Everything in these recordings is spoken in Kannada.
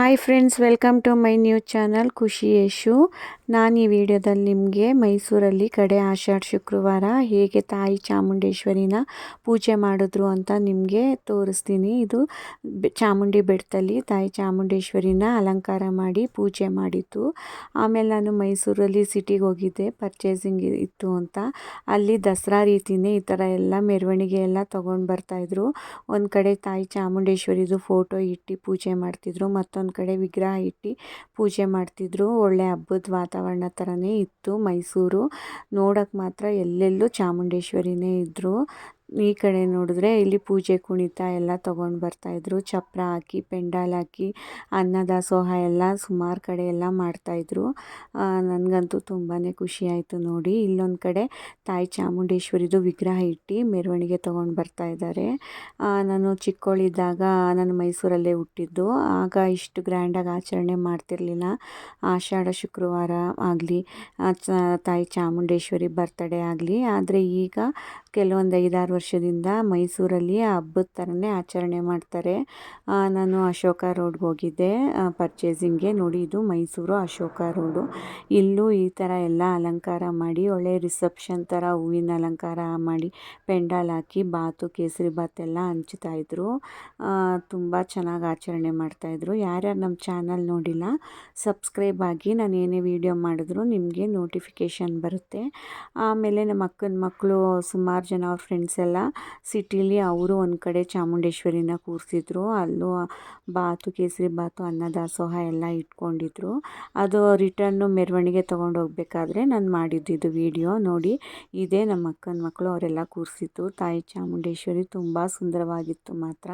Hi friends, welcome to my new channel Khushi Yashu ನಾನು ಈ ವಿಡಿಯೋದಲ್ಲಿ ನಿಮಗೆ ಮೈಸೂರಲ್ಲಿ ಕಡೆ ಆಷಾಢ ಶುಕ್ರವಾರ ಹೇಗೆ ತಾಯಿ ಚಾಮುಂಡೇಶ್ವರಿನ ಪೂಜೆ ಮಾಡಿದ್ರು ಅಂತ ನಿಮಗೆ ತೋರಿಸ್ತೀನಿ. ಇದು ಚಾಮುಂಡಿ ಬೆಟ್ಟದಲ್ಲಿ ತಾಯಿ ಚಾಮುಂಡೇಶ್ವರಿನ ಅಲಂಕಾರ ಮಾಡಿ ಪೂಜೆ ಮಾಡಿತ್ತು. ಆಮೇಲೆ ನಾನು ಮೈಸೂರಲ್ಲಿ ಸಿಟಿಗೆ ಹೋಗಿದ್ದೆ, ಪರ್ಚೇಸಿಂಗ್ ಇತ್ತು ಅಂತ. ಅಲ್ಲಿ ದಸರಾ ರೀತಿಯೇ ಈ ಥರ ಎಲ್ಲ ಮೆರವಣಿಗೆ ಎಲ್ಲ ತೊಗೊಂಡು ಬರ್ತಾಯಿದ್ರು ಒಂದು ಕಡೆ ತಾಯಿ ಚಾಮುಂಡೇಶ್ವರಿದು ಫೋಟೋ ಇಟ್ಟು ಪೂಜೆ ಮಾಡ್ತಿದ್ರು ಮತ್ತು ಮತ್ತೊಂದು ಕಡೆ ವಿಗ್ರಹ ಇಟ್ಟು ಪೂಜೆ ಮಾಡ್ತಿದ್ರು. ಒಳ್ಳೆ ಹಬ್ಬದ ವಾತಾವರಣ ಥರನೇ ಇತ್ತು ಮೈಸೂರು. ನೋಡೋಕ್ಕೆ ಮಾತ್ರ ಎಲ್ಲೆಲ್ಲೂ ಚಾಮುಂಡೇಶ್ವರಿನೇ ಇದ್ದರು ಈ ಕಡೆ ನೋಡಿದ್ರೆ ಇಲ್ಲಿ ಪೂಜೆ ಕುಣಿತ ಎಲ್ಲ ತೊಗೊಂಡು ಬರ್ತಾಯಿದ್ರು ಚಪ್ರ ಹಾಕಿ, ಪೆಂಡಾಲ್ ಹಾಕಿ ಅನ್ನದಾಸೋಹ ಎಲ್ಲ ಸುಮಾರು ಕಡೆ ಎಲ್ಲ ಮಾಡ್ತಾಯಿದ್ರು ನನಗಂತೂ ತುಂಬಾ ಖುಷಿ ಆಯಿತು ನೋಡಿ. ಇಲ್ಲೊಂದು ಕಡೆ ತಾಯಿ ಚಾಮುಂಡೇಶ್ವರಿದು ವಿಗ್ರಹ ಇಟ್ಟು ಮೆರವಣಿಗೆ ತೊಗೊಂಡು ಬರ್ತಾಯಿದ್ದಾರೆ ನಾನು ಚಿಕ್ಕವಳಿದ್ದಾಗ ನಾನು ಮೈಸೂರಲ್ಲೇ ಹುಟ್ಟಿದ್ದು. ಆಗ ಇಷ್ಟು ಗ್ರ್ಯಾಂಡಾಗಿ ಆಚರಣೆ ಮಾಡ್ತಿರ್ಲಿಲ್ಲ. ಆಷಾಢ, ಶುಕ್ರವಾರ ಆಗಲಿ ತಾಯಿ ಚಾಮುಂಡೇಶ್ವರಿ ಬರ್ತಡೇ ಆಗಲಿ. ಆದರೆ ಈಗ ಕೆಲವೊಂದು ಐದಾರು ವರ್ಷದಿಂದ ಮೈಸೂರಲ್ಲಿ ಹಬ್ಬದ ಥರನೇ ಆಚರಣೆ ಮಾಡ್ತಾರೆ. ನಾನು ಅಶೋಕ ರೋಡ್ಗೆ ಹೋಗಿದ್ದೆ. ಪರ್ಚೇಸಿಂಗ್ಗೆ ನೋಡಿ ಇದು ಮೈಸೂರು ಅಶೋಕ ರೋಡು. ಇಲ್ಲೂ ಈ ಥರ ಎಲ್ಲ ಅಲಂಕಾರ ಮಾಡಿ, ಒಳ್ಳೆ ರಿಸೆಪ್ಷನ್ ಥರ ಹೂವಿನ ಅಲಂಕಾರ ಮಾಡಿ, ಪೆಂಡಾಲ್ ಹಾಕಿ ಬಾತು, ಕೇಸರಿ ಬಾತೆಲ್ಲ ಹಂಚ್ತಾಯಿದ್ರು ತುಂಬ ಚೆನ್ನಾಗಿ ಆಚರಣೆ ಮಾಡ್ತಾಯಿದ್ರು ಯಾರ್ಯಾರು ನಮ್ಮ ಚಾನಲ್ ನೋಡಿಲ್ಲ, ಸಬ್ಸ್ಕ್ರೈಬ್ ಆಗಿ ನಾನು ಏನೇ ವೀಡಿಯೋ ಮಾಡಿದ್ರು ನಿಮಗೆ ನೋಟಿಫಿಕೇಷನ್ ಬರುತ್ತೆ. ಆಮೇಲೆ ನಮ್ಮ ಅಕ್ಕನ ಮಕ್ಕಳು ಸುಮಾರು ಜನ ಫ್ರೆಂಡ್ಸ್ ಎಲ್ಲ ಸಿಟಿಲಿ ಅವರು ಒಂದು ಕಡೆ ಚಾಮುಂಡೇಶ್ವರಿನ ಕೂರಿಸಿದ್ರು. ಅಲ್ಲೂ ಬಾತು, ಕೇಸರಿ ಬಾತು, ಅನ್ನ, ದಾಸೋಹ ಎಲ್ಲ ಇಟ್ಕೊಂಡಿದ್ರು. ಅದು ರಿಟರ್ನು ಮೆರವಣಿಗೆ ತೊಗೊಂಡು ಹೋಗ್ಬೇಕಾದ್ರೆ ನಾನು ಮಾಡಿದ್ದಿದ್ದು ವಿಡಿಯೋ. ನೋಡಿ, ಇದೇ ನಮ್ಮ ಅಕ್ಕನ ಮಕ್ಕಳು ಅವರೆಲ್ಲ ಕೂರಿಸಿತ್ತು ತಾಯಿ ಚಾಮುಂಡೇಶ್ವರಿ ತುಂಬ ಸುಂದರವಾಗಿತ್ತು ಮಾತ್ರ.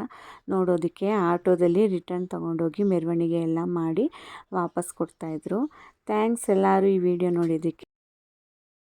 ನೋಡೋದಕ್ಕೆ ಆಟೋದಲ್ಲಿ ರಿಟರ್ನ್ ತೊಗೊಂಡೋಗಿ ಮೆರವಣಿಗೆ ಎಲ್ಲ ಮಾಡಿ ವಾಪಸ್ ಕೊಡ್ತಾಯಿದ್ರು ಥ್ಯಾಂಕ್ಸ್ ಎಲ್ಲರೂ ಈ ವಿಡಿಯೋ ನೋಡಿದ್ದಕ್ಕೆ.